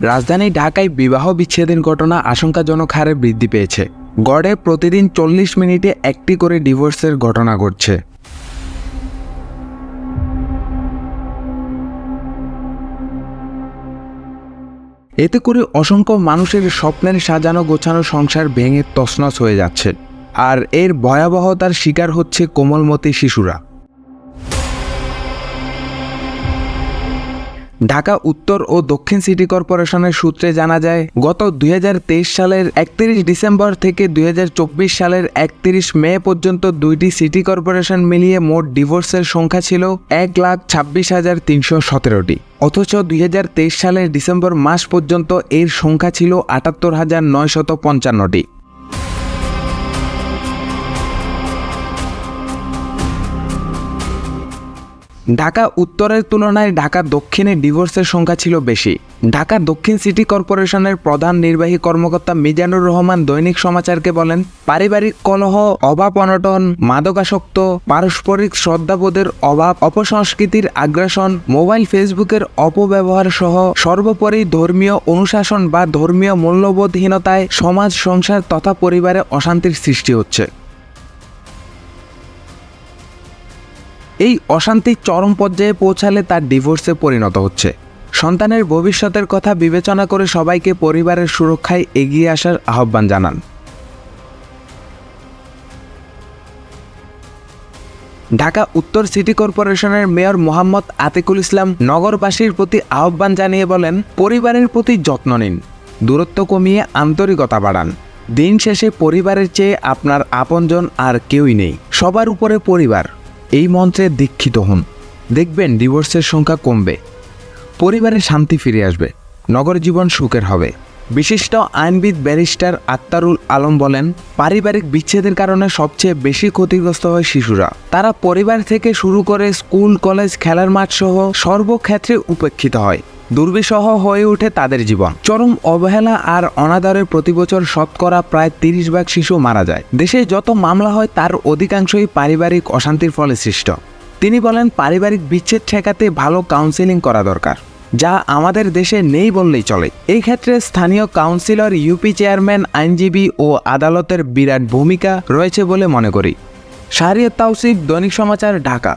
রাজধানী ঢাকায় বিবাহ বিচ্ছেদের ঘটনা আশঙ্কাজনক হারে বৃদ্ধি পেয়েছে। গড়ে প্রতিদিন চল্লিশ মিনিটে একটি করে ডিভোর্সের ঘটনা ঘটছে। এতে করে অসংখ্য মানুষের স্বপ্নের সাজানো গোছানো সংসার ভেঙে তছনছ হয়ে যাচ্ছে। আর এর ভয়াবহতার শিকার হচ্ছে কোমলমতি শিশুরা। ঢাকা উত্তর ও দক্ষিণ সিটি কর্পোরেশনের সূত্রে জানা যায়, গত দুই হাজার তেইশ সালের একত্রিশ ডিসেম্বর থেকে দুই হাজার চব্বিশ সালের একত্রিশ মে পর্যন্ত দুইটি সিটি কর্পোরেশন মিলিয়ে মোট ডিভোর্সের সংখ্যা ছিল এক লাখ ছাব্বিশ হাজার তিনশো সতেরোটি। অথচ দুই হাজার তেইশ সালের ডিসেম্বর মাস পর্যন্ত এর সংখ্যা ছিল আটাত্তর হাজার নয়শত পঞ্চান্নটি। ঢাকা উত্তরের তুলনায় ঢাকা দক্ষিণে ডিভোর্সের সংখ্যা ছিল বেশি। ঢাকা দক্ষিণ সিটি কর্পোরেশনের প্রধান নির্বাহী কর্মকর্তা মিজানুর রহমান দৈনিক সমাচারকে বলেন, পারিবারিক কলহ, অভাব অনটন, মাদকাসক্ত, পারস্পরিক শ্রদ্ধাবোধের অভাব, অপসংস্কৃতির আগ্রাসন, মোবাইল, ফেসবুকের অপব্যবহার সহ সর্বোপরি ধর্মীয় অনুশাসন বা ধর্মীয় মূল্যবোধহীনতায় সমাজ, সংসার তথা পরিবারে অশান্তির সৃষ্টি হচ্ছে। এই অশান্তি চরম পর্যায়ে পৌঁছালে তার ডিভোর্সে পরিণত হচ্ছে। সন্তানের ভবিষ্যতের কথা বিবেচনা করে সবাইকে পরিবারের সুরক্ষায় এগিয়ে আসার আহ্বান জানান। ঢাকা উত্তর সিটি কর্পোরেশনের মেয়র মোহাম্মদ আতিকুল ইসলাম নগরবাসীর প্রতি আহ্বান জানিয়ে বলেন, পরিবারের প্রতি যত্ন নিন। দূরত্ব কমিয়ে আন্তরিকতা বাড়ান। দিন শেষে পরিবারের চেয়ে আপনার আপনজন আর কেউই নেই। সবার উপরে পরিবার। এই মন্ত্রে দীক্ষিত হন। দেখবেন ডিভোর্সের সংখ্যা কমবে। পরিবারে শান্তি ফিরে আসবে। নগর জীবন সুখের হবে। বিশিষ্ট আইনবিদ ব্যারিস্টার আত্মারুল আলম বলেন, পারিবারিক বিচ্ছেদের কারণে সবচেয়ে বেশি ক্ষতিগ্রস্ত হয় শিশুরা। তারা পরিবার থেকে শুরু করে স্কুল, কলেজ, খেলার মাঠ সহ সর্বক্ষেত্রে উপেক্ষিত হয়। দুর্বিসহ হয়ে ওঠে তাদের জীবন। চরম অবহেলা আর অনাদরে প্রতি বছর শতকরা প্রায় তিরিশ ভাগ শিশু মারা যায়। দেশে যত মামলা হয়, তার অধিকাংশই পারিবারিক অশান্তির ফলে সৃষ্ট। তিনি বলেন, পারিবারিক বিচ্ছেদ ঠেকাতে ভালো কাউন্সেলিং করা দরকার, যা আমাদের দেশে নেই বললেই চলে। এই ক্ষেত্রে স্থানীয় কাউন্সিলর ইউপি চেয়ারম্যান আইনজীবী ও আদালতের বিরাট ভূমিকা রয়েছে বলে মনে করি। শাহরিয়াত তাওসিফ, দৈনিক সমাচার, ঢাকা।